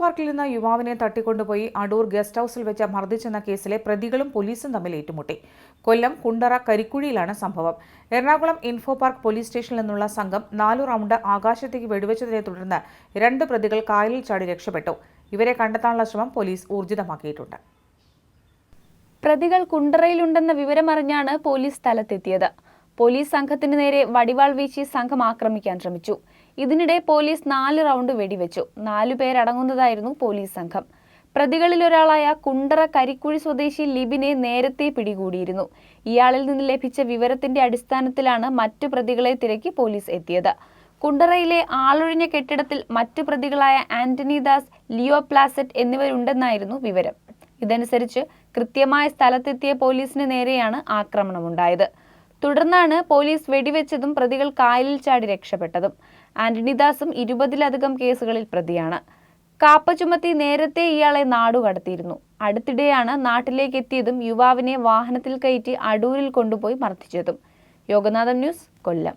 പാർക്കിൽ നിന്ന് യുവാവിനെ തട്ടിക്കൊണ്ടുപോയി അടൂർ ഗസ്റ്റ് ഹൌസിൽ വെച്ച് മർദ്ദിച്ചെന്ന കേസിലെ പ്രതികളും പോലീസും തമ്മിൽ ഏറ്റുമുട്ടി. കൊല്ലം കുണ്ടറ കരിക്കുഴിയിലാണ് സംഭവം. എറണാകുളം ഇൻഫോ പാർക്ക് പോലീസ് സ്റ്റേഷനിൽ നിന്നുള്ള സംഘം നാലു റൗണ്ട് ആകാശത്തേക്ക് വെടിവെച്ചതിനെ തുടർന്ന് രണ്ട് പ്രതികൾ കായലിൽ ചാടി രക്ഷപ്പെട്ടു. ഇവരെ കണ്ടെത്താനുള്ള ശ്രമം പോലീസ് ഊർജിതമാക്കിയിട്ടുണ്ട്. പ്രതികൾ കുണ്ടറയിലുണ്ടെന്ന വിവരമറിഞ്ഞാണ് പോലീസ് സ്ഥലത്തെത്തിയത്. പോലീസ് സംഘത്തിന് നേരെ വടിവാൾ വീശി സംഘം ആക്രമിക്കാൻ ശ്രമിച്ചു. ഇതിനിടെ പോലീസ് നാല് റൗണ്ട് വെടിവെച്ചു. നാലു പേരടങ്ങുന്നതായിരുന്നു പോലീസ് സംഘം. പ്രതികളിലൊരാളായ കുണ്ടറ കരിക്കുഴി സ്വദേശി ലിബിനെ നേരത്തെ പിടികൂടിയിരുന്നു. ഇയാളിൽ നിന്ന് ലഭിച്ച വിവരത്തിന്റെ അടിസ്ഥാനത്തിലാണ് മറ്റു പ്രതികളെ തിരക്കി പോലീസ് എത്തിയത്. കുണ്ടറയിലെ ആളൊഴിഞ്ഞ കെട്ടിടത്തിൽ മറ്റു പ്രതികളായ ആന്റണി ദാസ് ലിയോ പ്ലാസറ്റ് എന്നിവരുണ്ടെന്നായിരുന്നു വിവരം. ഇതനുസരിച്ച് കൃത്യമായ സ്ഥലത്തെത്തിയ പോലീസിന് നേരെയാണ് ആക്രമണമുണ്ടായത്. തുടർന്നാണ് പോലീസ് വെടിവെച്ചതും പ്രതികൾ കായലിൽ ചാടി രക്ഷപ്പെട്ടതും. ആന്റണിദാസും ഇരുപതിലധികം കേസുകളിൽ പ്രതിയാണ്. കാപ്പ ചുമത്തി നേരത്തെ ഇയാളെ നാടുകടത്തിയിരുന്നു അടുത്തിടെയാണ് നാട്ടിലേക്ക് എത്തിയതും യുവാവിനെ വാഹനത്തിൽ കയറ്റി അടൂരിൽ കൊണ്ടുപോയി മർദ്ദിച്ചതും. യോഗനാഥൻ ന്യൂസ് കൊല്ലം.